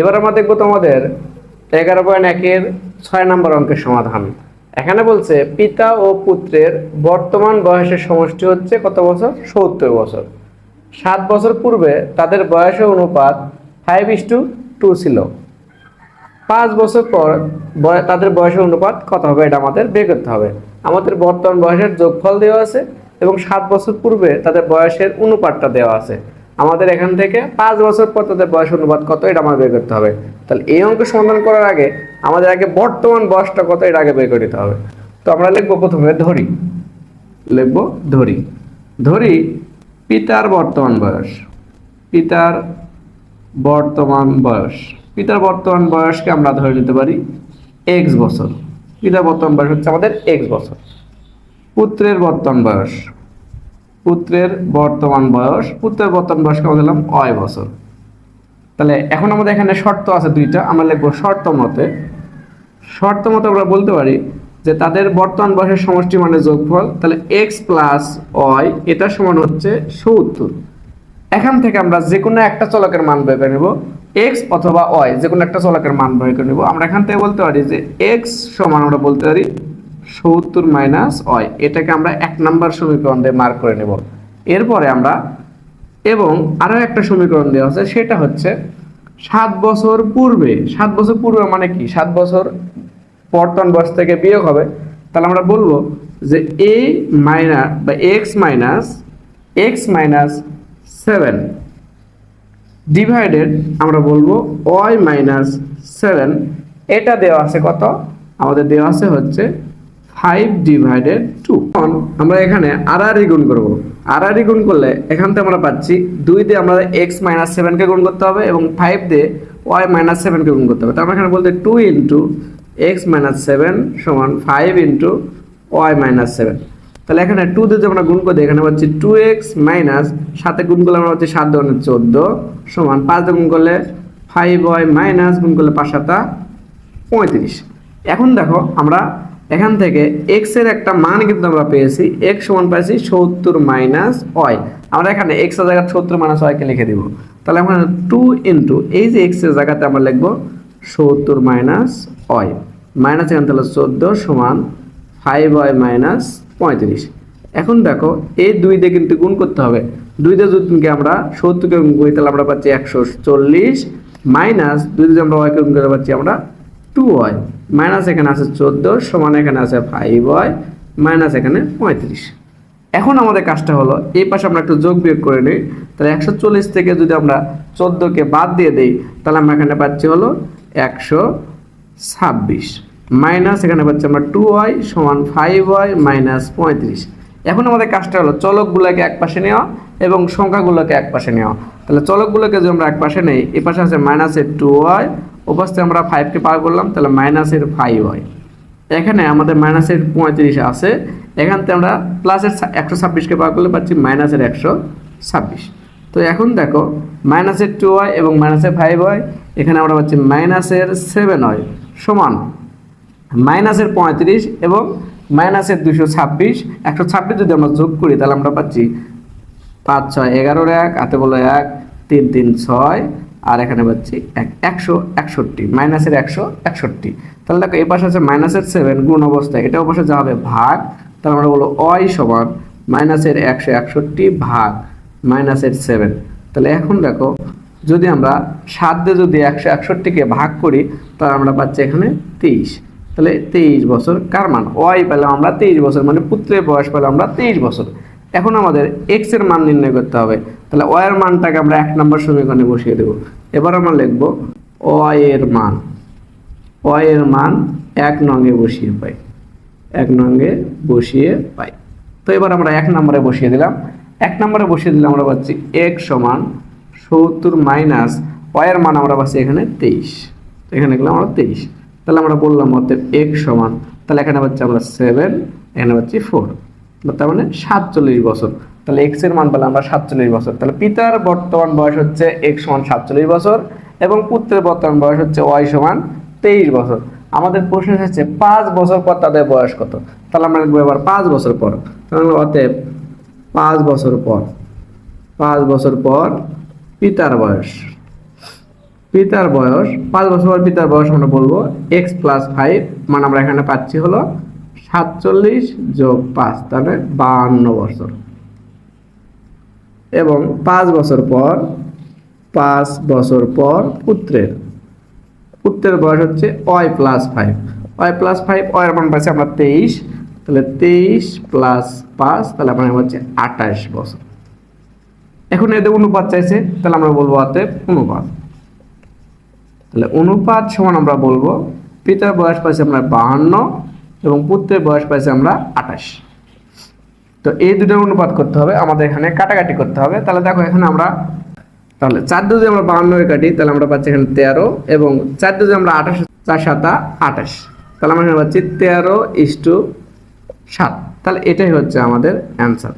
এবার আমরা দেখব তোমাদের এগারো পয়েন্ট একের ছয় নম্বর অঙ্কের সমাধান। এখানে বলছে, পিতা ও পুত্রের বর্তমান বয়সের সমষ্টি হচ্ছে কত বছর? সত্তর বছর। সাত বছর পূর্বে তাদের বয়সের অনুপাত ফাইভ ইস টু টু ছিল। পাঁচ বছর পর তাদের বয়সের অনুপাত কত হবে? এটা আমাদের বের করতে হবে। আমাদের বর্তমান বয়সের যোগফল দেওয়া আছে এবং সাত বছর পূর্বে তাদের বয়সের অনুপাতটা দেওয়া আছে। আমাদের এখান থেকে পাঁচ বছর পর তাদের বয়স অনুপাত কত, এটা আমাদের বের করতে হবে। তাহলে এই অঙ্ক সমাধান করার আগে আমাদের আগে বর্তমান বয়সটা কত, এটা আগে বের করে দিতে হবে। তো আমরা লিখব প্রথমে ধরি। লিখব ধরি। ধরি পিতার বর্তমান বয়স। পিতার বর্তমান বয়স। পিতার বর্তমান বয়সকে আমরা ধরে নিতে পারি এক্স বছর। পিতার বর্তমান বয়স হচ্ছে আমাদের এক্স বছর। পুত্রের বর্তমান বয়স। পুত্রের বর্তমান বয়স, পুত্রের বর্তমান বয়সকে আমরা দিলাম? অয় বছর। তাহলে এখন আমাদের এখানে শর্ত আছে দুইটা, আমরা লিখব শর্ত মতে। শর্ত মতে আমরা বলতে পারি যে তাদের বর্তমান বয়সের সমষ্টি মানে যোগফল, তাহলে এক্স প্লাস ওয়াই এটা সমান হচ্ছে সত্তর। এখান থেকে আমরা যে কোনো একটা চলকের মান বের করে নেব এক্স অথবা অয় যে কোনো একটা চলকের মান বের করে নেব। আমরা এখান থেকে বলতে পারি যে এক্স সমান আমরা বলতে পারি সত্তর মাইনাস অয় এটাকে আমরা এক নাম্বার সমীকরণ দিয়ে মার্ক করে নেব। এরপরে আমরা এবং আরও একটা সমীকরণ দেওয়া আছে, সেটা হচ্ছে সাত বছর পূর্বে। সাত বছর পূর্বে মানে কি? সাত বছর বর্তমান বয়স থেকে বিয়োগ হবে। তাহলে আমরা বলব যে এ মাইনাস বা X minus X minus seven divided আমরা বলব ওয়াই মাইনাস সেভেন এটা দেওয়া আছে কত? আমাদের দেওয়া আছে হচ্ছে ফাইভ ডিভাইডেড টু আমরা এখানে আড়াআড়ি গুণ করব। আড়াআড়ি গুণ করলে এখান থেকে আমরা পাচ্ছি দুই দিয়ে আমরা এক্স মাইনাস সেভেনকে গুণ করতে হবে এবং ফাইভ দিয়ে ওয়াই মাইনাস সেভেনকে গুণ করতে হবে। তো আমরা এখানে বলতে two into X minus seven সমান five into Y minus seven তাহলে এখানে টু দিয়ে আমরা গুণ করে, এখানে পাচ্ছি টু এক্স মাইনাস সাথে গুণ করলে আমরা পাচ্ছি সাত ধরনের চোদ্দ সমান পাঁচ দিয়ে গুণ করলে ফাইভ ওয়াই মাইনাস গুণ করলে পাঁচ সাতা পঁয়ত্রিশ। এখন দেখো আমরা এখান থেকে এক্সের একটা মান কিন্তু আমরা পেয়েছি এক্স সমান পাইছি সত্তর মাইনাস ওয়াই আমরা এখানে এক্সের জায়গায় সত্তর মাইনাস ওয়াইকে লিখে দিব। তাহলে আমরা টু ইন্টু এই যে এক্সের জায়গাতে আমরা লিখব সত্তর মাইনাস ওয়াই মাইনাস এখান তাহলে চোদ্দ সমান ফাইভ ওয়াই মাইনাস পঁয়ত্রিশ। এখন দেখো, এই দুই দিয়ে কিন্তু গুণ করতে হবে। দুই দিয়ে যদি আমরা সত্তরকে গুণ করি, তাহলে আমরা পাচ্ছি একশো চল্লিশ মাইনাস দুই দিয়ে আমরা ওয়াইকে গুণ করে পাচ্ছি আমরা টু ওয়াই মাইনাস এখানে আছে চোদ্দ সমান এখানে আছে ফাইভ ওয়াই মাইনাস এখানে পঁয়ত্রিশ। এখন আমাদের কাজটা হলো, এই পাশে আমরা একটু যোগ বিয়োগ করে নিই, তাহলে একশো চল্লিশ থেকে যদি আমরা চোদ্দোকে বাদ দিয়ে দিই, তাহলে আমরা এখানে পাচ্ছি হলো একশো ছাব্বিশ। মাইনাস এখানে পাচ্ছি আমরা টু ওয়াই সমান ফাইভ ওয়াই মাইনাস পঁয়ত্রিশ। এখন আমাদের কাজটা হলো, চলকগুলোকে এক পাশে নেওয়া এবং সংখ্যাগুলোকে এক পাশে নেওয়া। তাহলে চলকগুলোকে যদি আমরা এক পাশে নেই, এ পাশে আছে মাইনাসের টু ওয়াই ওপাশে আমরা ফাইভকে পার করলাম, তাহলে মাইনাসের ফাইভ হয়। এখানে আমাদের মাইনাসের পঁয়ত্রিশ আছে, এখান থেকে আমরা প্লাসের একশো ছাব্বিশকে পার করলে পাচ্ছি মাইনাসের একশো ছাব্বিশ। তো এখন দেখো মাইনাসের টু হয় এবং মাইনাসের ফাইভ হয়, এখানে আমরা পাচ্ছি মাইনাসের সেভেন হয়, সমান। মাইনাসের পঁয়ত্রিশ এবং মাইনাসের দুশো ছাব্বিশ, একশো ছাব্বিশ যদি আমরা যোগ করি, তাহলে আমরা পাচ্ছি পাঁচ, ছয়, এগারোর এক, হাতে বলো এক, তিন তিন, ছয় আর এখানে পাচ্ছি এক, একশো একষট্টি, মাইনাসের একশো একষট্টি। তাহলে দেখো, এই পাশে আছে মাইনাসের সেভেন গুণ অবস্থায় এটা অবশ্য যা হবে ভাগ, তাহলে আমরা বলব অয় সমান মাইনাসের একশো একষট্টি ভাগ মাইনাসের সেভেন তাহলে এখন দেখো, যদি আমরা সাত দিয়ে যদি একশো একষট্টিকে ভাগ করি, তাহলে আমরা পাচ্ছি এখানে তেইশ। তাহলে তেইশ বছর কার মান? ওয়াই পেলাম আমরা তেইশ বছর মানে পুত্রের বয়স পেলাম আমরা তেইশ বছর। এখন আমাদের এক্সের মান নির্ণয় করতে হবে। তাহলে ওয়াই এর মানটাকে আমরা এক নম্বর সমীকরণে বসিয়ে দেব। এবার আমরা লিখব ওয়াই এর মান। ওয়াই এর মান এক নঙ্গে বসিয়ে পাই। এক নঙ্গে বসিয়ে পাই। তো এবার আমরা এক নম্বরে বসিয়ে দিলাম। এক নম্বরে বসিয়ে দিলে আমরা পাচ্ছি এক সমান সত্তর মাইনাস ওয়াইয়ের মান আমরা পাচ্ছি এখানে তেইশ। এখানে গেলাম আমরা তেইশ। তাহলে আমরা বললাম অতএব এক সমান। তাহলে এখানে পাচ্ছি আমরা সেভেন এখানে পাচ্ছি ফোর তার মানে সাতচল্লিশ বছর। তাহলে এক্সের মান পেলাম আমরা সাতচল্লিশ বছর। তাহলে পিতার বর্তমান বয়স হচ্ছে এক সমান সাতচল্লিশ বছর এবং পুত্রের বর্তমান বয়স হচ্ছে ওয়াই সমান তেইশ বছর। আমাদের প্রশ্ন হচ্ছে পাঁচ বছর পর তাদের বয়স কত? তাহলে আমরা লিখব এবার পাঁচ বছর পর। তাহলে অতএব পাঁচ বছর পর, পাঁচ বছর পর পিতার বয়স। পিতার বয়স, পাঁচ বছর পর পিতার বয়স আমরা বলব এক্স প্লাস ফাইভ মানে আমরা এখানে পাচ্ছি হলো সাতচল্লিশ যোগ পাঁচ, তাহলে বাহান্ন বছর। এবং পাঁচ বছর পর, পাঁচ বছর পর পুত্রের পুত্রের বয়স হচ্ছে Y plus five. Y plus five ওয়ের মান পাচ্ছি আমরা তেইশ। তাহলে তেইশ প্লাস পাঁচ, তাহলে আমার হচ্ছে আঠাশ বছর। এখন এদের অনুপাত চাইছে, তাহলে আমরা বলব অতএব অনুপাত। তাহলে অনুপাত সমান আমরা বলব, পিতার বয়স পাইছি আমরা বাহান্ন এবং পুত্রের বয়স পাইছি আমরা আঠাশ। তো এই দুটোর অনুপাত করতে হবে, আমাদের এখানে কাটাকাটি করতে হবে। তাহলে দেখো, এখানে আমরা তাহলে চার যদি আমরা বাহান্নকে কাটি, তাহলে আমরা পাচ্ছি এখানে তেরো এবং চার যদি আমরা আঠাশ, চার সাতা আঠাশ। তাহলে আমরা এখানে পাচ্ছি তেরো ইস টু সাত। তাহলে এটাই হচ্ছে আমাদের অ্যান্সার।